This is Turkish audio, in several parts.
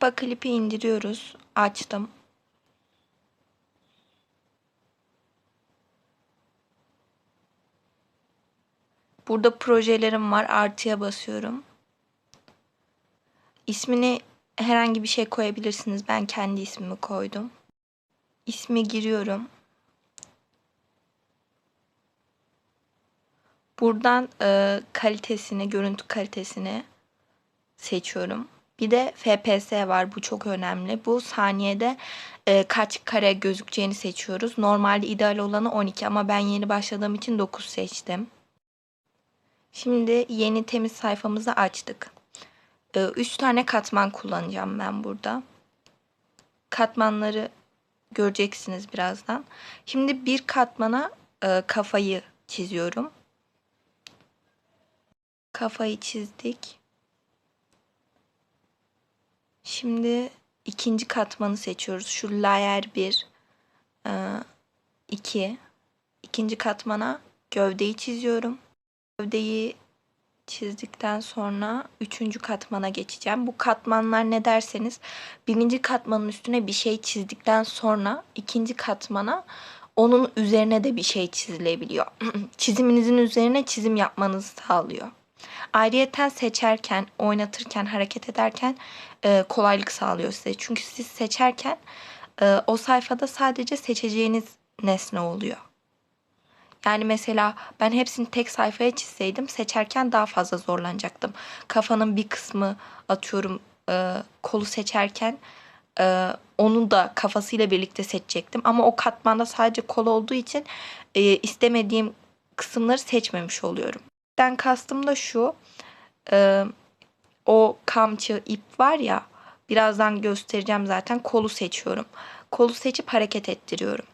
Canva klipi indiriyoruz. Açtım. Burada projelerim var. Artıya basıyorum. İsmini herhangi bir şey koyabilirsiniz. Ben kendi ismimi koydum. İsmi giriyorum. Buradan e, kalitesini, görüntü kalitesini seçiyorum. Bir de FPS var. Bu çok önemli. Bu saniyede e, kaç kare gözükeceğini seçiyoruz. Normalde ideal olanı 12 ama ben yeni başladığım için 9 seçtim. Şimdi yeni temiz sayfamızı açtık. 3 tane katman kullanacağım ben burada. Katmanları göreceksiniz birazdan. Şimdi bir katmana e, kafayı çiziyorum. Kafayı çizdik. Şimdi ikinci katmanı seçiyoruz. Şu layer 1, 2. İkinci katmana gövdeyi çiziyorum. Gövdeyi çizdikten sonra üçüncü katmana geçeceğim. Bu katmanlar ne derseniz birinci katmanın üstüne bir şey çizdikten sonra ikinci katmana onun üzerine de bir şey çizilebiliyor. Çiziminizin üzerine çizim yapmanızı sağlıyor. Ayrıyeten seçerken, oynatırken, hareket ederken e, kolaylık sağlıyor size. Çünkü siz seçerken e, o sayfada sadece seçeceğiniz nesne oluyor. Yani mesela ben hepsini tek sayfaya çizseydim seçerken daha fazla zorlanacaktım. Kafanın bir kısmı atıyorum e, kolu seçerken e, onu da kafasıyla birlikte seçecektim. Ama o katmanda sadece kol olduğu için e, istemediğim kısımları seçmemiş oluyorum. Ben kastım da şu. E, o kamçı ip var ya birazdan göstereceğim zaten kolu seçiyorum. Kolu seçip hareket ettiriyorum.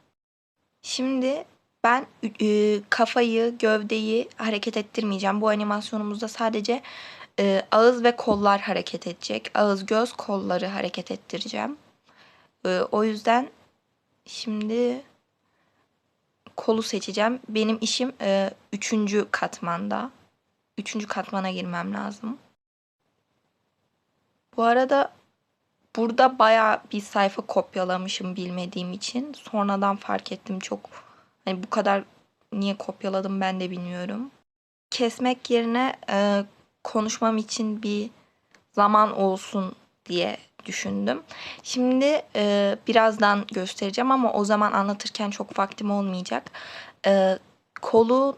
Şimdi ben e, kafayı, gövdeyi hareket ettirmeyeceğim. Bu animasyonumuzda sadece e, ağız ve kollar hareket edecek. Ağız, göz, kolları hareket ettireceğim. E, o yüzden şimdi kolu seçeceğim. Benim işim e, üçüncü katmanda. Üçüncü katmana girmem lazım. Bu arada burada baya bir sayfa kopyalamışım bilmediğim için. Sonradan fark ettim çok hani bu kadar niye kopyaladım ben de bilmiyorum. Kesmek yerine e, konuşmam için bir zaman olsun diye düşündüm. Şimdi e, birazdan göstereceğim ama o zaman anlatırken çok vaktim olmayacak. E, kolu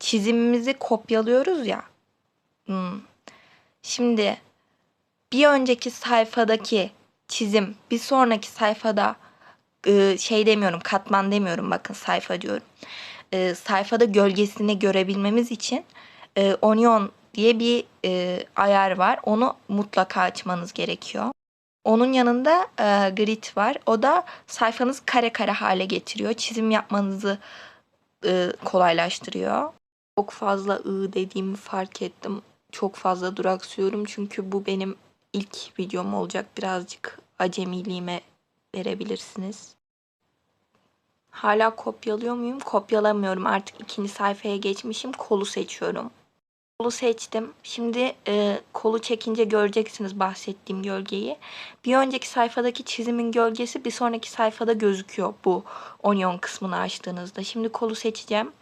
çizimimizi kopyalıyoruz ya. Hmm. Şimdi bir önceki sayfadaki çizim bir sonraki sayfada e, şey demiyorum katman demiyorum bakın sayfa diyorum. E, sayfada gölgesini görebilmemiz için e, onion diye bir ayar var. Onu mutlaka açmanız gerekiyor. Onun yanında e, grid var. O da sayfanız kare kare hale getiriyor. Çizim yapmanızı e, kolaylaştırıyor. Çok fazla ı dediğimi fark ettim. Çok fazla duraksıyorum çünkü bu benim ilk videom olacak. Birazcık acemiliğime verebilirsiniz. Hala kopyalıyor muyum? Kopyalamıyorum. Artık ikinci sayfaya geçmişim. Kolu seçiyorum. Kolu seçtim. Şimdi e, kolu çekince göreceksiniz bahsettiğim gölgeyi. Bir önceki sayfadaki çizimin gölgesi bir sonraki sayfada gözüküyor bu onion kısmını açtığınızda. Şimdi kolu seçeceğim.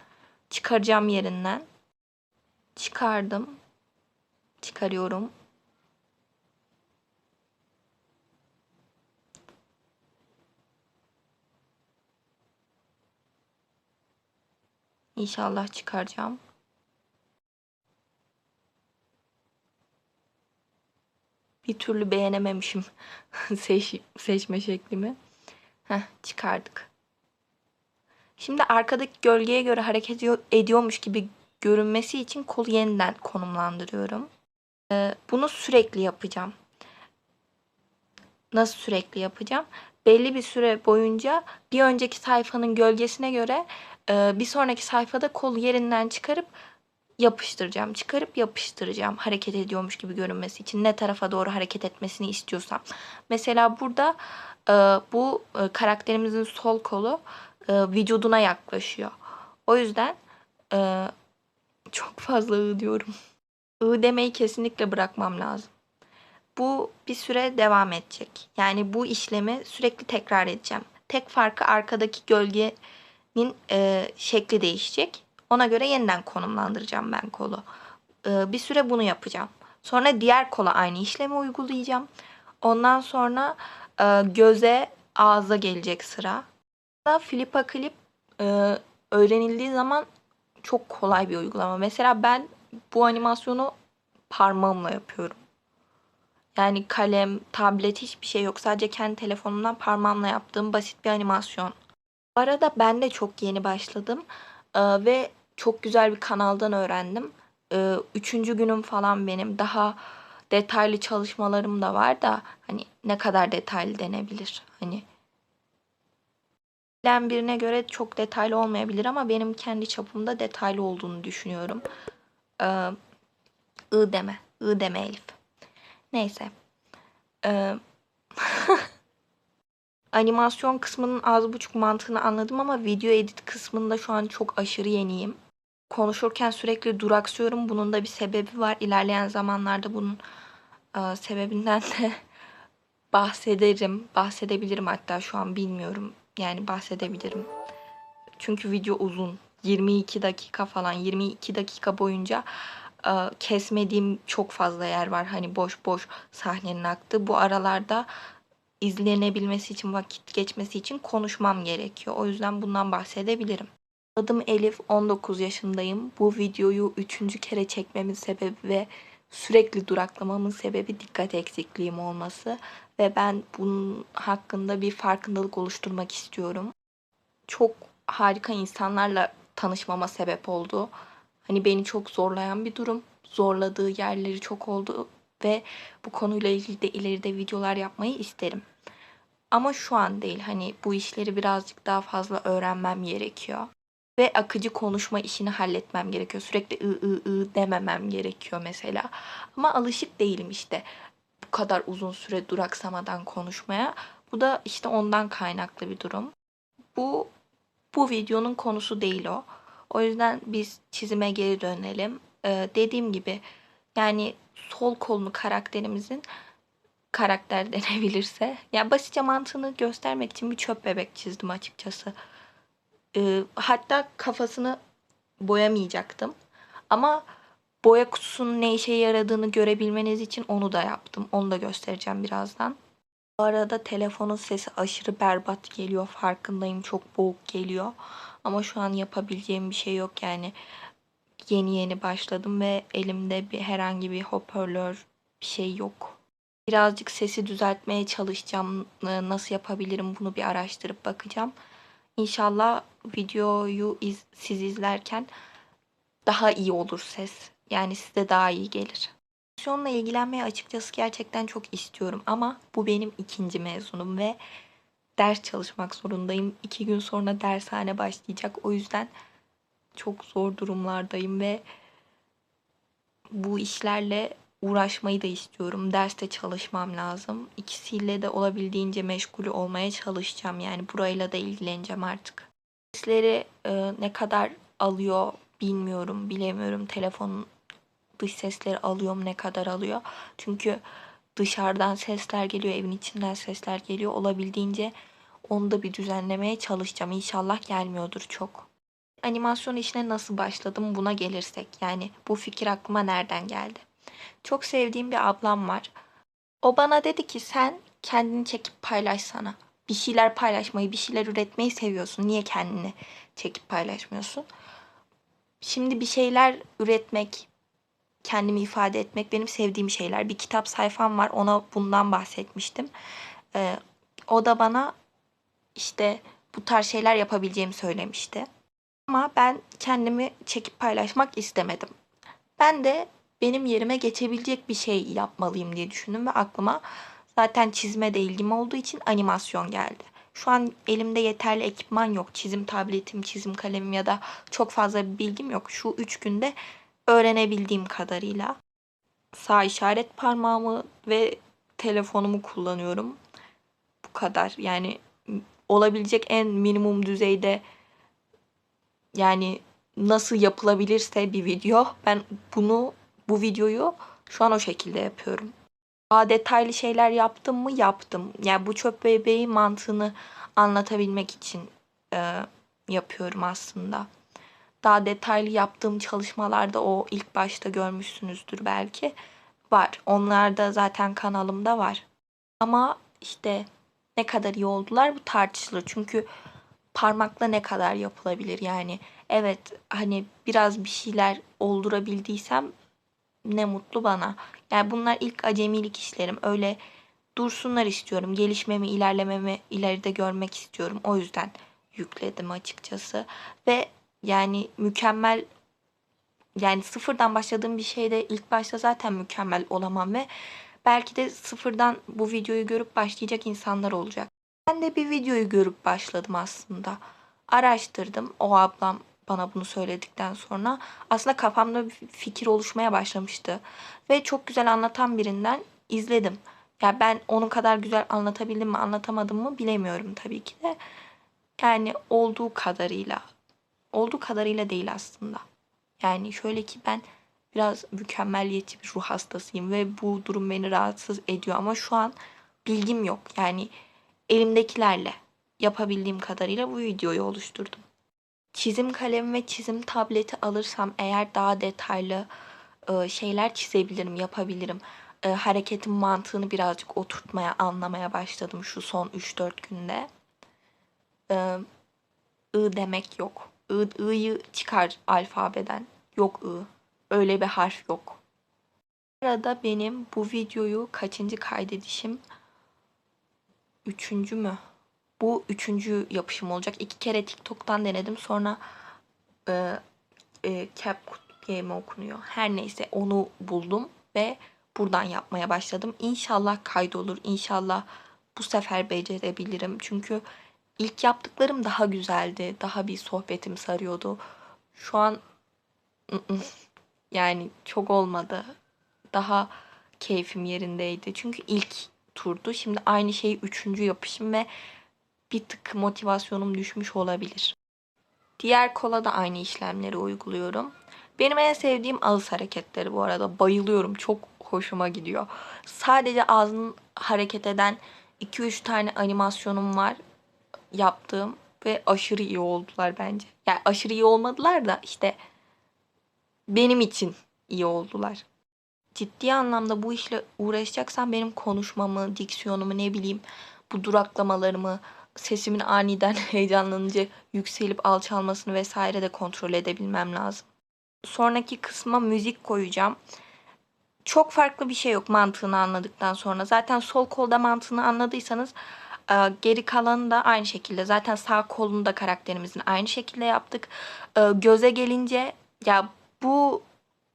Çıkaracağım yerinden. Çıkardım. Çıkarıyorum. İnşallah çıkaracağım. Bir türlü beğenememişim seç, seçme şeklimi. Heh, çıkardık. Şimdi arkadaki gölgeye göre hareket ediyormuş gibi görünmesi için kolu yeniden konumlandırıyorum. Ee, bunu sürekli yapacağım. Nasıl sürekli yapacağım? Belli bir süre boyunca bir önceki sayfanın gölgesine göre e, bir sonraki sayfada kolu yerinden çıkarıp yapıştıracağım. Çıkarıp yapıştıracağım. Hareket ediyormuş gibi görünmesi için ne tarafa doğru hareket etmesini istiyorsam. Mesela burada e, bu e, karakterimizin sol kolu vücuduna yaklaşıyor. O yüzden çok fazla ı diyorum. I demeyi kesinlikle bırakmam lazım. Bu bir süre devam edecek. Yani bu işlemi sürekli tekrar edeceğim. Tek farkı arkadaki gölgenin e, şekli değişecek. Ona göre yeniden konumlandıracağım ben kolu. E, bir süre bunu yapacağım. Sonra diğer kola aynı işlemi uygulayacağım. Ondan sonra e, göze, ağza gelecek sıra. Flipa Clip e, öğrenildiği zaman çok kolay bir uygulama. Mesela ben bu animasyonu parmağımla yapıyorum. Yani kalem, tablet hiçbir şey yok. Sadece kendi telefonumdan parmağımla yaptığım basit bir animasyon. Bu arada ben de çok yeni başladım Ee, ve çok güzel bir kanaldan öğrendim. Ee, üçüncü günüm falan benim. Daha detaylı çalışmalarım da var da hani ne kadar detaylı denebilir. Hani bilen birine göre çok detaylı olmayabilir ama benim kendi çapımda detaylı olduğunu düşünüyorum. Ee, I deme. I deme Elif. Neyse. Ee, animasyon kısmının az buçuk mantığını anladım ama video edit kısmında şu an çok aşırı yeniyim. Konuşurken sürekli duraksıyorum. Bunun da bir sebebi var. İlerleyen zamanlarda bunun e, sebebinden de bahsederim. Bahsedebilirim hatta şu an bilmiyorum. Yani bahsedebilirim. Çünkü video uzun. 22 dakika falan 22 dakika boyunca e, kesmediğim çok fazla yer var. Hani boş boş sahnenin aktığı. Bu aralarda izlenebilmesi için, vakit geçmesi için konuşmam gerekiyor. O yüzden bundan bahsedebilirim. Adım Elif, 19 yaşındayım. Bu videoyu üçüncü kere çekmemin sebebi ve sürekli duraklamamın sebebi dikkat eksikliğim olması ve ben bunun hakkında bir farkındalık oluşturmak istiyorum. Çok harika insanlarla tanışmama sebep oldu. Hani beni çok zorlayan bir durum. Zorladığı yerleri çok oldu ve bu konuyla ilgili de ileride videolar yapmayı isterim. Ama şu an değil. Hani bu işleri birazcık daha fazla öğrenmem gerekiyor. Ve akıcı konuşma işini halletmem gerekiyor. Sürekli ı ı ı dememem gerekiyor mesela. Ama alışık değilim işte bu kadar uzun süre duraksamadan konuşmaya. Bu da işte ondan kaynaklı bir durum. Bu bu videonun konusu değil o. O yüzden biz çizime geri dönelim. Ee, dediğim gibi yani sol kolunu karakterimizin karakter denebilirse. Yani basitçe mantığını göstermek için bir çöp bebek çizdim açıkçası. Ee, hatta kafasını boyamayacaktım. Ama boya kutusunun ne işe yaradığını görebilmeniz için onu da yaptım. Onu da göstereceğim birazdan. Bu arada telefonun sesi aşırı berbat geliyor. Farkındayım. Çok boğuk geliyor. Ama şu an yapabileceğim bir şey yok yani. Yeni yeni başladım ve elimde bir herhangi bir hoparlör bir şey yok. Birazcık sesi düzeltmeye çalışacağım. Ee, Nasıl yapabilirim bunu bir araştırıp bakacağım. İnşallah videoyu iz, siz izlerken daha iyi olur ses. Yani size daha iyi gelir. Animasyonla ilgilenmeyi açıkçası gerçekten çok istiyorum ama bu benim ikinci mezunum ve ders çalışmak zorundayım. İki gün sonra dershane başlayacak. O yüzden çok zor durumlardayım ve bu işlerle uğraşmayı da istiyorum. Derste çalışmam lazım. İkisiyle de olabildiğince meşgul olmaya çalışacağım. Yani burayla da ilgileneceğim artık. Dersleri e, ne kadar alıyor bilmiyorum, bilemiyorum. Telefonun dış sesleri alıyorum ne kadar alıyor. Çünkü dışarıdan sesler geliyor, evin içinden sesler geliyor. Olabildiğince onu da bir düzenlemeye çalışacağım. İnşallah gelmiyordur çok. Animasyon işine nasıl başladım buna gelirsek. Yani bu fikir aklıma nereden geldi? Çok sevdiğim bir ablam var. O bana dedi ki sen kendini çekip paylaşsana. Bir şeyler paylaşmayı, bir şeyler üretmeyi seviyorsun. Niye kendini çekip paylaşmıyorsun? Şimdi bir şeyler üretmek, kendimi ifade etmek benim sevdiğim şeyler. Bir kitap sayfam var. Ona bundan bahsetmiştim. Ee, o da bana işte bu tarz şeyler yapabileceğimi söylemişti. Ama ben kendimi çekip paylaşmak istemedim. Ben de benim yerime geçebilecek bir şey yapmalıyım diye düşündüm ve aklıma zaten çizme de ilgim olduğu için animasyon geldi. Şu an elimde yeterli ekipman yok. Çizim tabletim, çizim kalemim ya da çok fazla bir bilgim yok. Şu üç günde öğrenebildiğim kadarıyla sağ işaret parmağımı ve telefonumu kullanıyorum. Bu kadar. Yani olabilecek en minimum düzeyde yani nasıl yapılabilirse bir video ben bunu bu videoyu şu an o şekilde yapıyorum. Daha detaylı şeyler yaptım mı? Yaptım. Yani bu çöp bebeği mantığını anlatabilmek için e, yapıyorum aslında. Daha detaylı yaptığım çalışmalarda o ilk başta görmüşsünüzdür belki. Var. Onlar da zaten kanalımda var. Ama işte ne kadar iyi oldular bu tartışılır. Çünkü parmakla ne kadar yapılabilir yani. Evet hani biraz bir şeyler oldurabildiysem ne mutlu bana. Yani bunlar ilk acemilik işlerim. Öyle dursunlar istiyorum. Gelişmemi, ilerlememi ileride görmek istiyorum. O yüzden yükledim açıkçası. Ve yani mükemmel yani sıfırdan başladığım bir şeyde ilk başta zaten mükemmel olamam ve belki de sıfırdan bu videoyu görüp başlayacak insanlar olacak. Ben de bir videoyu görüp başladım aslında. Araştırdım. O ablam bana bunu söyledikten sonra aslında kafamda bir fikir oluşmaya başlamıştı. Ve çok güzel anlatan birinden izledim. Ya ben onun kadar güzel anlatabildim mi anlatamadım mı bilemiyorum tabii ki de. Yani olduğu kadarıyla. Olduğu kadarıyla değil aslında. Yani şöyle ki ben biraz mükemmeliyetçi bir ruh hastasıyım ve bu durum beni rahatsız ediyor ama şu an bilgim yok. Yani elimdekilerle yapabildiğim kadarıyla bu videoyu oluşturdum. Çizim kalemi ve çizim tableti alırsam eğer daha detaylı e, şeyler çizebilirim, yapabilirim. E, hareketin mantığını birazcık oturtmaya, anlamaya başladım şu son 3-4 günde. E, I demek yok. I, I'yı çıkar alfabeden. Yok I. Öyle bir harf yok. Arada benim bu videoyu kaçıncı kaydedişim? Üçüncü mü? Bu üçüncü yapışım olacak. İki kere TikTok'tan denedim. Sonra e, e, CapCut diye mi okunuyor? Her neyse onu buldum ve buradan yapmaya başladım. İnşallah kaydolur. İnşallah bu sefer becerebilirim. Çünkü ilk yaptıklarım daha güzeldi. Daha bir sohbetim sarıyordu. Şu an ı-ı, yani çok olmadı. Daha keyfim yerindeydi. Çünkü ilk turdu. Şimdi aynı şeyi üçüncü yapışım ve bir tık motivasyonum düşmüş olabilir. Diğer kola da aynı işlemleri uyguluyorum. Benim en sevdiğim ağız hareketleri bu arada. Bayılıyorum. Çok hoşuma gidiyor. Sadece ağzın hareket eden 2-3 tane animasyonum var yaptığım ve aşırı iyi oldular bence. Yani aşırı iyi olmadılar da işte benim için iyi oldular. Ciddi anlamda bu işle uğraşacaksam benim konuşmamı, diksiyonumu ne bileyim bu duraklamalarımı, sesimin aniden heyecanlanınca yükselip alçalmasını vesaire de kontrol edebilmem lazım. Sonraki kısma müzik koyacağım. Çok farklı bir şey yok mantığını anladıktan sonra. Zaten sol kolda mantığını anladıysanız e, geri kalanı da aynı şekilde. Zaten sağ kolunu da karakterimizin aynı şekilde yaptık. E, göze gelince ya bu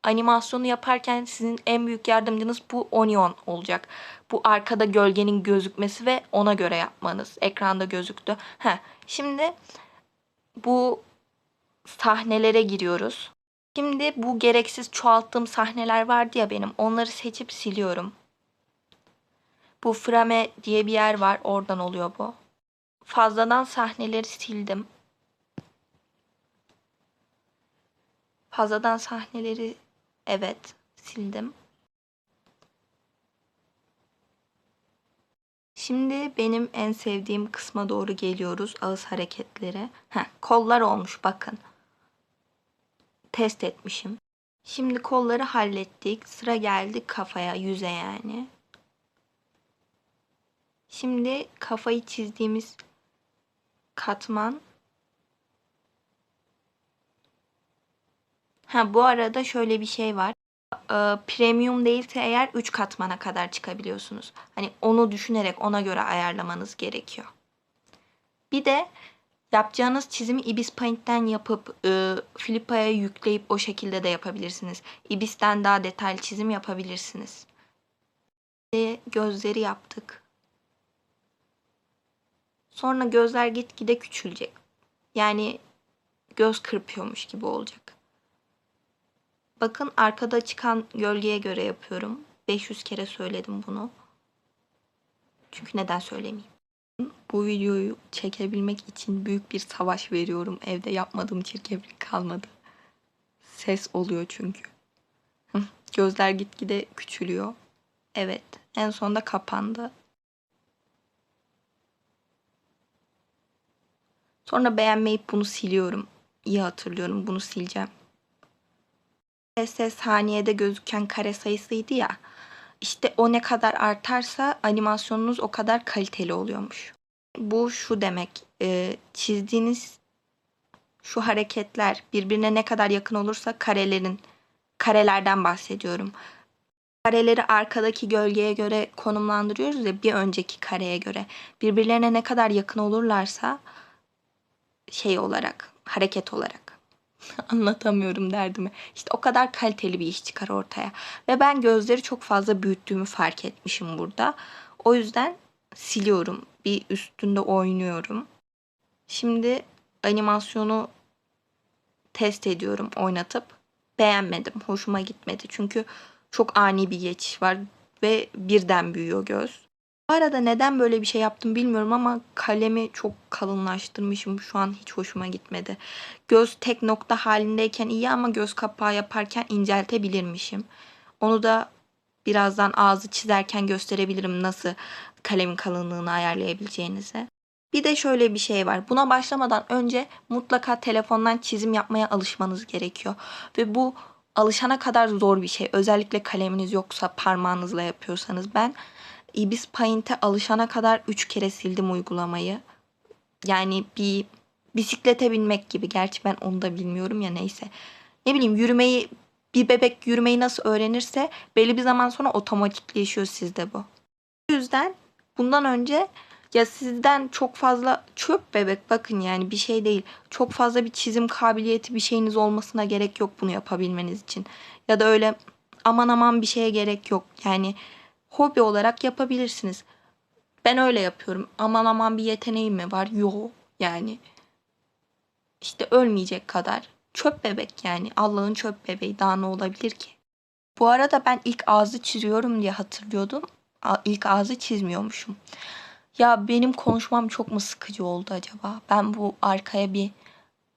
animasyonu yaparken sizin en büyük yardımcınız bu onion olacak. Bu arkada gölgenin gözükmesi ve ona göre yapmanız. Ekranda gözüktü. Heh, şimdi bu sahnelere giriyoruz. Şimdi bu gereksiz çoğalttığım sahneler vardı ya benim. Onları seçip siliyorum. Bu frame diye bir yer var. Oradan oluyor bu. Fazladan sahneleri sildim. Fazladan sahneleri evet sildim. Şimdi benim en sevdiğim kısma doğru geliyoruz. Ağız hareketleri. Heh, kollar olmuş bakın. Test etmişim. Şimdi kolları hallettik. Sıra geldi kafaya, yüze yani. Şimdi kafayı çizdiğimiz katman Ha bu arada şöyle bir şey var. Ee, premium değilse eğer 3 katmana kadar çıkabiliyorsunuz. Hani onu düşünerek ona göre ayarlamanız gerekiyor. Bir de yapacağınız çizimi Ibis Paint'ten yapıp e, Flippa'ya yükleyip o şekilde de yapabilirsiniz. Ibis'ten daha detaylı çizim yapabilirsiniz. Ve gözleri yaptık. Sonra gözler gitgide küçülecek. Yani göz kırpıyormuş gibi olacak. Bakın arkada çıkan gölgeye göre yapıyorum. 500 kere söyledim bunu. Çünkü neden söylemeyeyim? Bu videoyu çekebilmek için büyük bir savaş veriyorum. Evde yapmadığım çirkeflik kalmadı. Ses oluyor çünkü. Gözler gitgide küçülüyor. Evet, En sonunda kapandı. Sonra beğenmeyip bunu siliyorum. İyi hatırlıyorum bunu sileceğim. SS saniyede gözüken kare sayısıydı ya. İşte o ne kadar artarsa animasyonunuz o kadar kaliteli oluyormuş. Bu şu demek. e, çizdiğiniz şu hareketler birbirine ne kadar yakın olursa karelerin karelerden bahsediyorum. Kareleri arkadaki gölgeye göre konumlandırıyoruz ya bir önceki kareye göre. Birbirlerine ne kadar yakın olurlarsa şey olarak, hareket olarak. Anlatamıyorum derdimi. İşte o kadar kaliteli bir iş çıkar ortaya. Ve ben gözleri çok fazla büyüttüğümü fark etmişim burada. O yüzden siliyorum. Bir üstünde oynuyorum. Şimdi animasyonu test ediyorum oynatıp. Beğenmedim. Hoşuma gitmedi. Çünkü çok ani bir geçiş var ve birden büyüyor göz. Bu arada neden böyle bir şey yaptım bilmiyorum ama kalemi çok kalınlaştırmışım. Şu an hiç hoşuma gitmedi. Göz tek nokta halindeyken iyi ama göz kapağı yaparken inceltebilirmişim. Onu da birazdan ağzı çizerken gösterebilirim nasıl kalemin kalınlığını ayarlayabileceğinizi. Bir de şöyle bir şey var. Buna başlamadan önce mutlaka telefondan çizim yapmaya alışmanız gerekiyor. Ve bu alışana kadar zor bir şey. Özellikle kaleminiz yoksa parmağınızla yapıyorsanız ben Ibis Paint'e alışana kadar 3 kere sildim uygulamayı. Yani bir bisiklete binmek gibi. Gerçi ben onu da bilmiyorum ya neyse. Ne bileyim yürümeyi bir bebek yürümeyi nasıl öğrenirse belli bir zaman sonra otomatikleşiyor sizde bu. O yüzden bundan önce ya sizden çok fazla çöp bebek bakın yani bir şey değil. Çok fazla bir çizim kabiliyeti bir şeyiniz olmasına gerek yok bunu yapabilmeniz için. Ya da öyle aman aman bir şeye gerek yok. Yani hobi olarak yapabilirsiniz. Ben öyle yapıyorum. Aman aman bir yeteneğim mi var? Yok. Yani işte ölmeyecek kadar. Çöp bebek yani. Allah'ın çöp bebeği. Daha ne olabilir ki? Bu arada ben ilk ağzı çiziyorum diye hatırlıyordum. İlk ağzı çizmiyormuşum. Ya benim konuşmam çok mu sıkıcı oldu acaba? Ben bu arkaya bir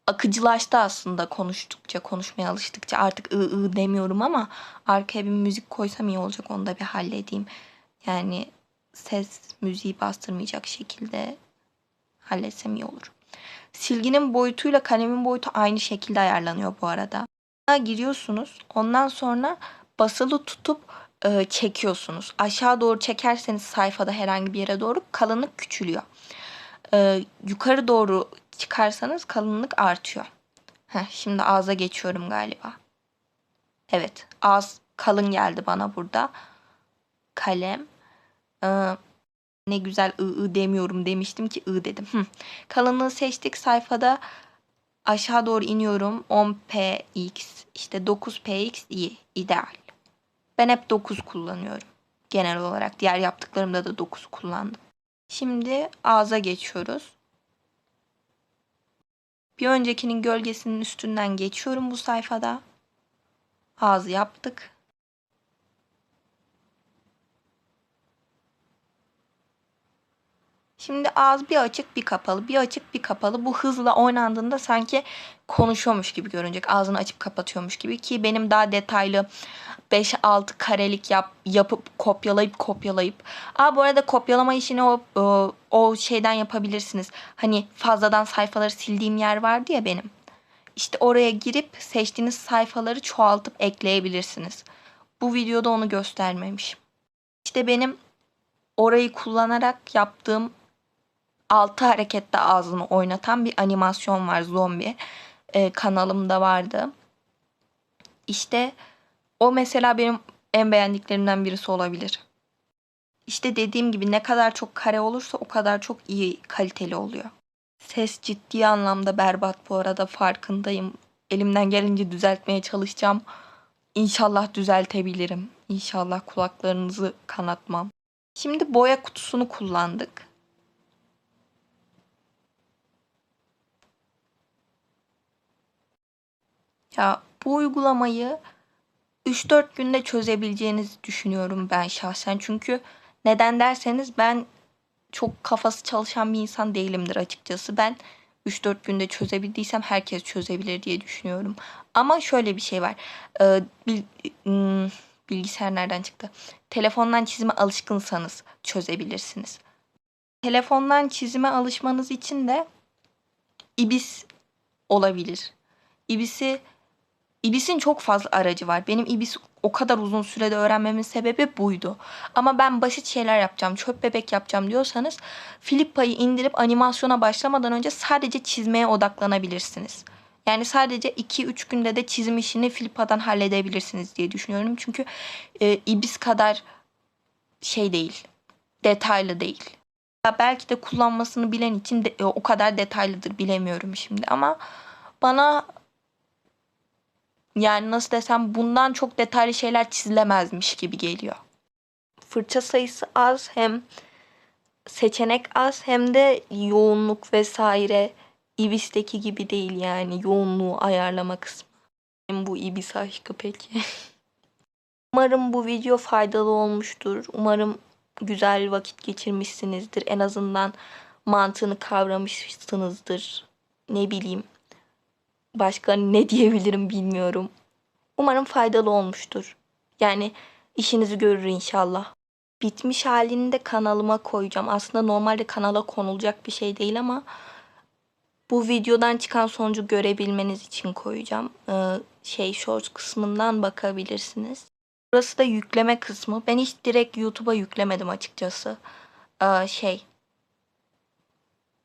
akıcılaştı aslında konuştukça, konuşmaya alıştıkça. Artık ı ı demiyorum ama arkaya bir müzik koysam iyi olacak. Onu da bir halledeyim. Yani ses müziği bastırmayacak şekilde halletsem iyi olur. Silginin boyutuyla kalemin boyutu aynı şekilde ayarlanıyor bu arada. Giriyorsunuz. Ondan sonra basılı tutup e, çekiyorsunuz. Aşağı doğru çekerseniz sayfada herhangi bir yere doğru kalınlık küçülüyor. E, yukarı doğru çıkarsanız kalınlık artıyor. Heh, şimdi ağza geçiyorum galiba. Evet ağız kalın geldi bana burada. Kalem. Ee, ne güzel ı ı demiyorum demiştim ki ı dedim. Hı. Kalınlığı seçtik sayfada aşağı doğru iniyorum. 10px işte 9px iyi ideal. Ben hep 9 kullanıyorum. Genel olarak diğer yaptıklarımda da 9 kullandım. Şimdi ağza geçiyoruz. Bir öncekinin gölgesinin üstünden geçiyorum bu sayfada. Ağzı yaptık. Şimdi ağız bir açık bir kapalı, bir açık bir kapalı. Bu hızla oynandığında sanki konuşuyormuş gibi görünecek. Ağzını açıp kapatıyormuş gibi ki benim daha detaylı 5-6 karelik yap, yapıp kopyalayıp kopyalayıp. Aa bu arada kopyalama işini o, o, o şeyden yapabilirsiniz. Hani fazladan sayfaları sildiğim yer vardı ya benim. İşte oraya girip seçtiğiniz sayfaları çoğaltıp ekleyebilirsiniz. Bu videoda onu göstermemişim. İşte benim orayı kullanarak yaptığım 6 harekette ağzını oynatan bir animasyon var zombi. Ee, kanalımda vardı. İşte o mesela benim en beğendiklerimden birisi olabilir. İşte dediğim gibi ne kadar çok kare olursa o kadar çok iyi kaliteli oluyor. Ses ciddi anlamda berbat bu arada farkındayım. Elimden gelince düzeltmeye çalışacağım. İnşallah düzeltebilirim. İnşallah kulaklarınızı kanatmam. Şimdi boya kutusunu kullandık. Ya bu uygulamayı 3-4 günde çözebileceğinizi düşünüyorum ben şahsen. Çünkü neden derseniz ben çok kafası çalışan bir insan değilimdir açıkçası. Ben 3-4 günde çözebildiysem herkes çözebilir diye düşünüyorum. Ama şöyle bir şey var. Ee, bil- ım, bilgisayar nereden çıktı? Telefondan çizime alışkınsanız çözebilirsiniz. Telefondan çizime alışmanız için de İbis olabilir. İbis'i İbis'in çok fazla aracı var. Benim İbis o kadar uzun sürede öğrenmemin sebebi buydu. Ama ben basit şeyler yapacağım, çöp bebek yapacağım diyorsanız Flippa'yı indirip animasyona başlamadan önce sadece çizmeye odaklanabilirsiniz. Yani sadece 2-3 günde de çizim işini Flippa'dan halledebilirsiniz diye düşünüyorum. Çünkü e, İbis kadar şey değil, detaylı değil. Belki de kullanmasını bilen için de, e, o kadar detaylıdır bilemiyorum şimdi ama bana yani nasıl desem bundan çok detaylı şeyler çizilemezmiş gibi geliyor. Fırça sayısı az hem seçenek az hem de yoğunluk vesaire Ibis'teki gibi değil yani yoğunluğu ayarlama kısmı. Benim bu Ibis aşkı peki. Umarım bu video faydalı olmuştur. Umarım güzel vakit geçirmişsinizdir. En azından mantığını kavramışsınızdır. Ne bileyim. Başka ne diyebilirim bilmiyorum. Umarım faydalı olmuştur. Yani işinizi görür inşallah. Bitmiş halini de kanalıma koyacağım. Aslında normalde kanala konulacak bir şey değil ama bu videodan çıkan sonucu görebilmeniz için koyacağım. Ee, şey shorts kısmından bakabilirsiniz. Burası da yükleme kısmı. Ben hiç direkt YouTube'a yüklemedim açıkçası. Ee, şey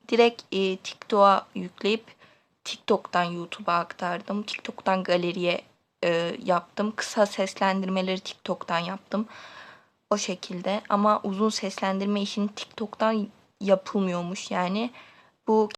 direkt e, TikTok'a yükleyip TikTok'tan YouTube'a aktardım. TikTok'tan galeriye e, yaptım. Kısa seslendirmeleri TikTok'tan yaptım. O şekilde ama uzun seslendirme işini TikTok'tan yapılmıyormuş. Yani bu